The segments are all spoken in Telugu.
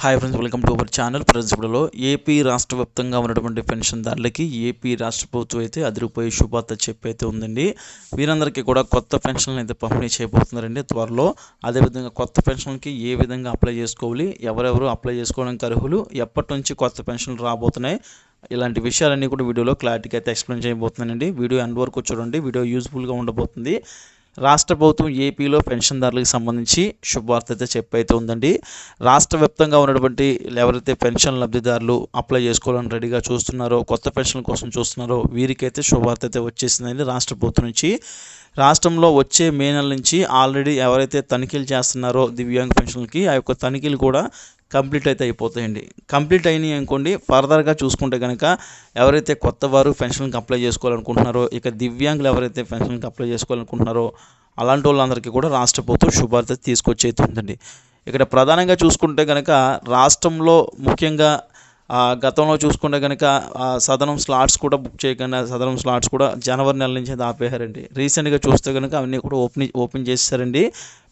Hi friends welcome to our channel ప్రిన్సిపల్లో AP రాష్ట్ర వ్యాప్తంగా ఉన్నటువంటి పెన్షన్దారులకి ఏపీ రాష్ట్ర ప్రభుత్వం అయితే అదిరిపోయే శుభార్త చెప్పైతే ఉందండి. వీరందరికీ కూడా కొత్త పెన్షన్లు అయితే పంపిణీ చేయబోతున్నారండి. త్వరలో అదేవిధంగా కొత్త పెన్షన్కి ఏ విధంగా అప్లై చేసుకోవాలి ఎవరెవరు అప్లై చేసుకోవడానికి అర్హులు ఎప్పటి నుంచి కొత్త పెన్షన్లు రాబోతున్నాయి ఇలాంటి విషయాలన్నీ కూడా వీడియోలో క్లారిటీగా అయితే ఎక్స్ప్లెయిన్ చేయబోతున్నానండి. వీడియో ఎండ్ వరకు చూడండి. వీడియో యూజ్ఫుల్గా ఉండబోతుంది. రాష్ట్ర ప్రభుత్వం ఏపీలో పెన్షన్దారులకు సంబంధించి శుభవార్త అయితే చెప్పైతే ఉందండి. రాష్ట్ర వ్యాప్తంగా ఉన్నటువంటి ఎవరైతే పెన్షన్ లబ్ధిదారులు అప్లై చేసుకోవాలని రెడీగా చూస్తున్నారో కొత్త పెన్షన్ కోసం చూస్తున్నారో వీరికైతే శుభవార్త అయితే వచ్చేసిందండి రాష్ట్ర ప్రభుత్వం నుంచి. రాష్ట్రంలో వచ్చే మే నెల నుంచి ఆల్రెడీ ఎవరైతే తనిఖీలు చేస్తున్నారో దివ్యాంగ పెన్షన్లకి ఆ యొక్క తనిఖీలు కూడా కంప్లీట్ అయితే అయిపోతాయండి. కంప్లీట్ అయినాయి అనుకోండి ఫర్దర్గా చూసుకుంటే కనుక ఎవరైతే కొత్త వారు పెన్షన్కి అప్లై చేసుకోవాలనుకుంటున్నారో ఇక దివ్యాంగులు ఎవరైతే పెన్షన్కి అప్లై చేసుకోవాలనుకుంటున్నారో అలాంటి వాళ్ళందరికీ కూడా రాష్ట్ర ప్రభుత్వం శుభార్త తీసుకొచ్చి ఉందండి. ఇక్కడ ప్రధానంగా చూసుకుంటే కనుక రాష్ట్రంలో ముఖ్యంగా గతంలో చూసుకుంటే కనుక సదనం స్లాట్స్ కూడా బుక్ చేయకుండా సదనం స్లాట్స్ కూడా జనవరి నెల నుంచి అయితే ఆపేశారండి రీసెంట్గా చూస్తే కనుక అవన్నీ కూడా ఓపెన్ ఓపెన్ చేశారండి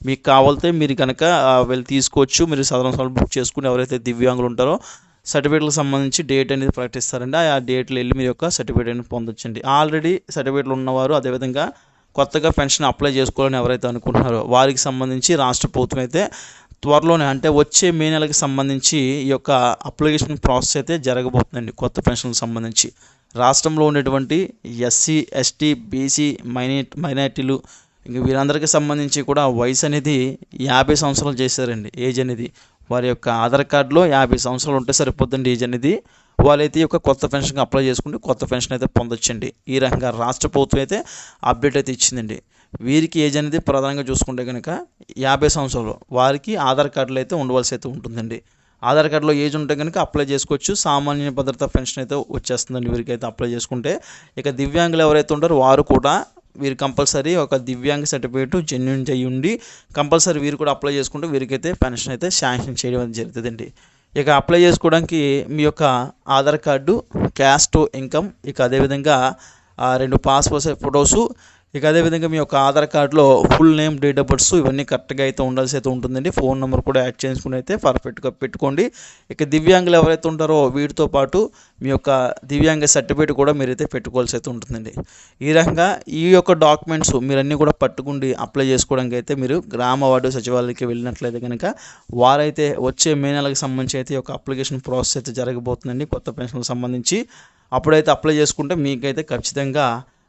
మీకు కావాలితే మీరు కనుక వెళ్ళి తీసుకోవచ్చు. మీరు సదనం స్లాట్ బుక్ చేసుకుని ఎవరైతే దివ్యాంగులు ఉంటారో సర్టిఫికేట్లకు సంబంధించి డేట్ అనేది ప్రకటిస్తారండి. ఆ డేట్లో వెళ్ళి మీ యొక్క సర్టిఫికేట్ అనేది పొందొచ్చండి. ఆల్రెడీ సర్టిఫికేట్లు ఉన్నవారు అదేవిధంగా కొత్తగా పెన్షన్ అప్లై చేసుకోవాలని ఎవరైతే అనుకుంటున్నారో వారికి సంబంధించి రాష్ట్ర ప్రభుత్వం అయితే త్వరలోనే అంటే వచ్చే మే నెలకి సంబంధించి ఈ యొక్క అప్లికేషన్ ప్రాసెస్ అయితే జరగబోతుందండి కొత్త పెన్షన్కి సంబంధించి. రాష్ట్రంలో ఉండేటువంటి ఎస్సీ ఎస్టీ బీసీ మైనే మైనార్టీలు ఇంక వీరందరికీ సంబంధించి కూడా వయసు అనేది యాభై సంవత్సరాలు చేశారండి ఏజ్ అనేది. వారి యొక్క ఆధార్ కార్డులో యాభై సంవత్సరాలు ఉంటే సరిపోతుంది ఏజ్ అనేది. వాళ్ళైతే ఈ యొక్క కొత్త పెన్షన్కి అప్లై చేసుకుంటే కొత్త పెన్షన్ అయితే పొందొచ్చండి. ఈ రకంగా రాష్ట్ర ప్రభుత్వం అయితే అప్డేట్ అయితే ఇచ్చిందండి. వీరికి ఏజ్ అనేది ప్రధానంగా చూసుకుంటే కనుక యాభై సంవత్సరాలు. వారికి ఆధార్ కార్డులో అయితే ఉండవలసి అయితే ఉంటుందండి. ఆధార్ కార్డులో ఏజ్ ఉంటే కనుక అప్లై చేసుకోవచ్చు. సామాన్య భద్రత పెన్షన్ అయితే వచ్చేస్తుందండి వీరికి అయితే అప్లై చేసుకుంటే. ఇక దివ్యాంగులు ఎవరైతే ఉంటారో వారు కూడా వీరు కంపల్సరీ ఒక దివ్యాంగ సర్టిఫికేట్ జెన్యున్ చేయి ఉండి కంపల్సరీ వీరు కూడా అప్లై చేసుకుంటే వీరికైతే పెన్షన్ అయితే శాంక్షన్ చేయడం అనేది జరుగుతుందండి. ఇక అప్లై చేసుకోవడానికి మీ యొక్క ఆధార్ కార్డు క్యాస్ట్ ఇన్కమ్ ఇక అదేవిధంగా రెండు పాస్పోర్ట్ ఫొటోసు ఇక అదేవిధంగా మీ యొక్క ఆధార్ కార్డులో full name date of births ఇవన్నీ కరెక్ట్గా అయితే ఉండాల్సి అయితే ఉంటుందండి. ఫోన్ నెంబర్ కూడా యాడ్ చేసుకుని అయితే పర్ఫెక్ట్గా పెట్టుకోండి. ఇక దివ్యాంగులు ఎవరైతే ఉంటారో వీటితో పాటు మీ యొక్క దివ్యాంగ సర్టిఫికేట్ కూడా మీరైతే పెట్టుకోవాల్సి అయితే ఉంటుందండి. ఈ రకంగా ఈ యొక్క డాక్యుమెంట్స్ మీరన్నీ కూడా పట్టుకుండి అప్లై చేసుకోవడానికి అయితే మీరు గ్రామ వార్డు సచివాలయానికి వెళ్ళినట్లయితే కనుక వారైతే వచ్చే మే నెలకు సంబంధించి అయితే ఈ యొక్క అప్లికేషన్ ప్రాసెస్ అయితే జరగబోతుందండి. కొత్త పెన్షన్కి సంబంధించి అప్పుడైతే అప్లై చేసుకుంటే మీకైతే ఖచ్చితంగా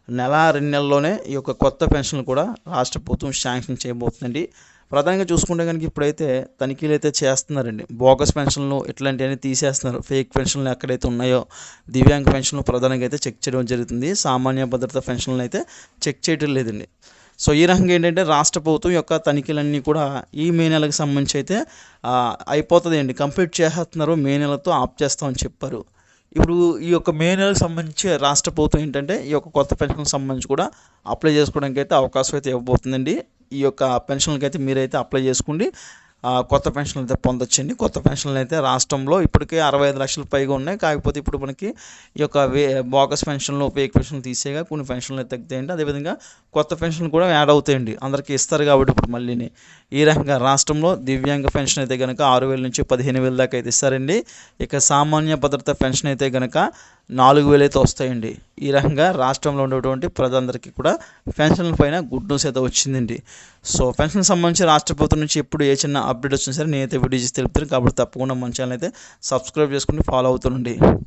నెల రెండు నెలల్లోనే ఈ యొక్క కొత్త పెన్షన్లు కూడా రాష్ట్ర ప్రభుత్వం శాంక్షన్ చేయబోతుందండి. ప్రధానంగా చూసుకుంటే కనుక ఇప్పుడైతే తనిఖీలు అయితే చేస్తున్నారండి. బోగస్ పెన్షన్లు ఇట్లాంటివన్నీ తీసేస్తున్నారు. ఫేక్ పెన్షన్లు ఎక్కడైతే ఉన్నాయో దివ్యాంగ పెన్షన్లు ప్రధానంగా అయితే చెక్ చేయడం జరుగుతుంది. సామాన్య భద్రత పెన్షన్లు అయితే చెక్ చేయడం లేదండి. సో ఈ రకంగా ఏంటంటే రాష్ట్ర ప్రభుత్వం యొక్క తనిఖీలన్నీ కూడా ఈ మే నెలకు సంబంధించి అయితే అయిపోతుంది అండి కంప్లీట్ చేస్తున్నారు మే నెలతో ఆప్ చేస్తామని చెప్పారు. ఇప్పుడు ఈ యొక్క మే నెలకు సంబంధించి రాష్ట్ర ప్రభుత్వం ఏంటంటే ఈ యొక్క కొత్త పెన్షన్కి సంబంధించి కూడా అప్లై చేసుకోవడానికి అయితే అవకాశం అయితే ఇవ్వబోతుందండి. ఈ యొక్క పెన్షన్లకి అయితే మీరైతే అప్లై చేసుకోండి. కొత్త పెన్షన్లు అయితే పొందొచ్చండి. కొత్త పెన్షన్లు అయితే రాష్ట్రంలో ఇప్పటికే అరవై ఐదు లక్షలు పైగా ఉన్నాయి. కాకపోతే ఇప్పుడు మనకి ఈ యొక్క వే బోగస్ పెన్షన్లు ఫేక్ పెన్షన్లు తీసేగా కొన్ని పెన్షన్లు అయితే తగ్గుతాయండి. అదేవిధంగా కొత్త పెన్షన్లు కూడా యాడ్ అవుతాయండి. అందరికీ ఇస్తారు కాబట్టి ఇప్పుడు మళ్ళీని. ఈ రకంగా రాష్ట్రంలో దివ్యాంగ పెన్షన్ అయితే కనుక ఆరు వేల నుంచి పదిహేను వేల దాకా అయితే ఇస్తారండి. ఇక సామాన్య భద్రత పెన్షన్ అయితే కనుక నాలుగు వేలు అయితే వస్తాయండి. ఈ రకంగా రాష్ట్రంలో ఉండేటువంటి ప్రజలందరికీ కూడా పెన్షన్ల పైన గుడ్ న్యూస్ అయితే వచ్చిందండి. సో పెన్షన్ సంబంధించి రాష్ట్ర ప్రభుత్వం నుంచి ఎప్పుడు ఏ చిన్న అప్డేట్ వచ్చినా సరే నేనైతే వీడియో చేసి తెలుపుతాను. కాబట్టి తప్పకుండా మన ఛానల్ అయితే సబ్స్క్రైబ్ చేసుకుని ఫాలో అవుతుండండి.